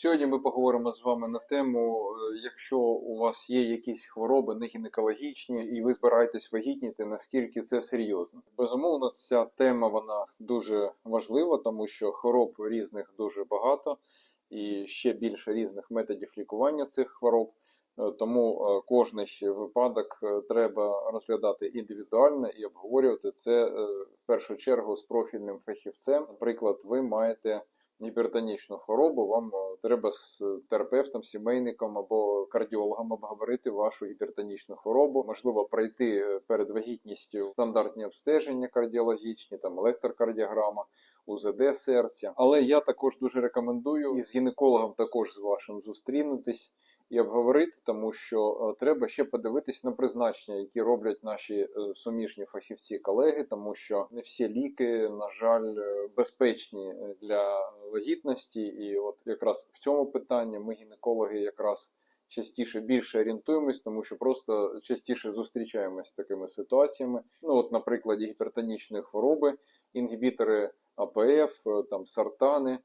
Сьогодні ми поговоримо з вами на тему, е, якщо у вас є якісь хвороби не гінекологічні і ви збираєтесь вагітніти, наскільки це серйозно. Безумовно, ця тема вона дуже важлива, тому що хвороб різних дуже багато і ще більше різних методів лікування цих хвороб. Е, Тому е, кожний ще випадок треба розглядати індивідуально і обговорювати це в першу чергу з профільним фахівцем. Наприклад, ви маєте гіпертонічну хворобу, вам е, треба з терапевтом, сімейником або кардіологом обговорити вашу гіпертонічну хворобу. Можливо, пройти е, перед вагітністю стандартні обстеження кардіологічні, там електрокардіограма. УЗД серця. Але я також дуже рекомендую із гінекологом також з вашим зустрінутись і обговорити, тому що е, треба ще подивитись на призначення, які роблять наші е, суміжні фахівці колеги, тому що не всі ліки, на жаль, е, безпечні для вагітності. І от якраз в цьому питанні ми, гінекологи, якраз частіше більше орієнтуємось, тому що просто частіше зустрічаємось з такими ситуаціями. Ну, от, на гіпертонічної хвороби, інгібітори АПФ, там сартани.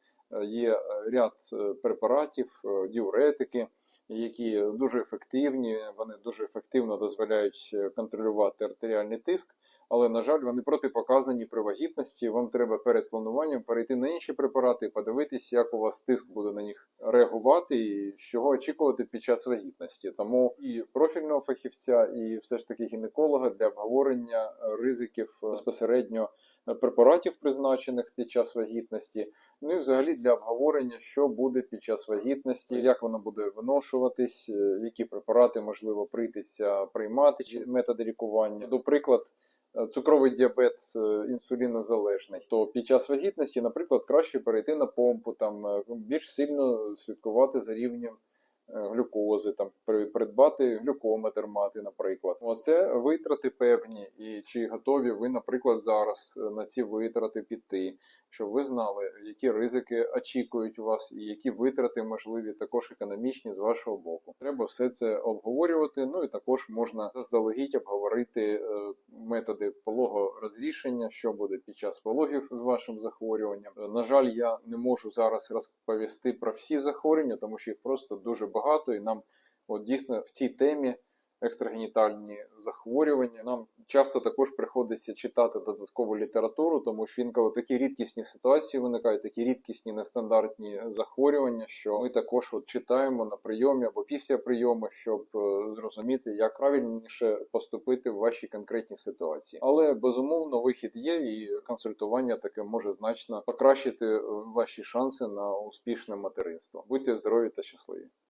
Є ряд е, препаратів, е, діуретики, які дуже ефективні, вони дуже ефективно дозволяють е, контролювати артеріальний тиск, але, на жаль, вони протипоказані при вагітності. Вам треба перед плануванням перейти на інші препарати подивитись, як у вас тиск буде на них реагувати і чого очікувати під час вагітності. Тому і профільного фахівця, і все ж таки гінеколога для обговорення ризиків безпосередньо препаратів, призначених під час вагітності. Ну і взагалі для обговорення, що буде під час вагітності, як воно буде виношуватись, е, які препарати можливо прийдеться приймати, чи методи лікування. До приклад, е, цукровий діабет е, інсулінозалежний, то під час вагітності, наприклад, краще перейти на помпу, там більш сильно слідкувати за рівнем. Е, Глюкози, там при- придбати глюкометр мати, наприклад. Оце витрати певні, і чи готові ви, наприклад, зараз е, на ці витрати піти, щоб ви знали, які ризики очікують вас, і які витрати можливі, також економічні з вашого боку. Треба все це обговорювати. Ну і також можна заздалегідь обговорити е, методи пологового розрішення, що буде під час пологів з вашим захворюванням. На жаль, я не можу зараз розповісти про всі захворювання, тому що їх просто дуже багато, і нам от дійсно в цій темі екстрагенітальні захворювання. Нам часто також приходиться читати додаткову літературу, тому що інколи такі рідкісні ситуації виникають, такі рідкісні нестандартні захворювання, що ми також от читаємо на прийомі або після прийому, щоб е, зрозуміти, як правильніше поступити в вашій конкретній ситуації. Але безумовно вихід є, і консультування таке може значно покращити е, ваші шанси на успішне материнство. Будьте здорові та щасливі!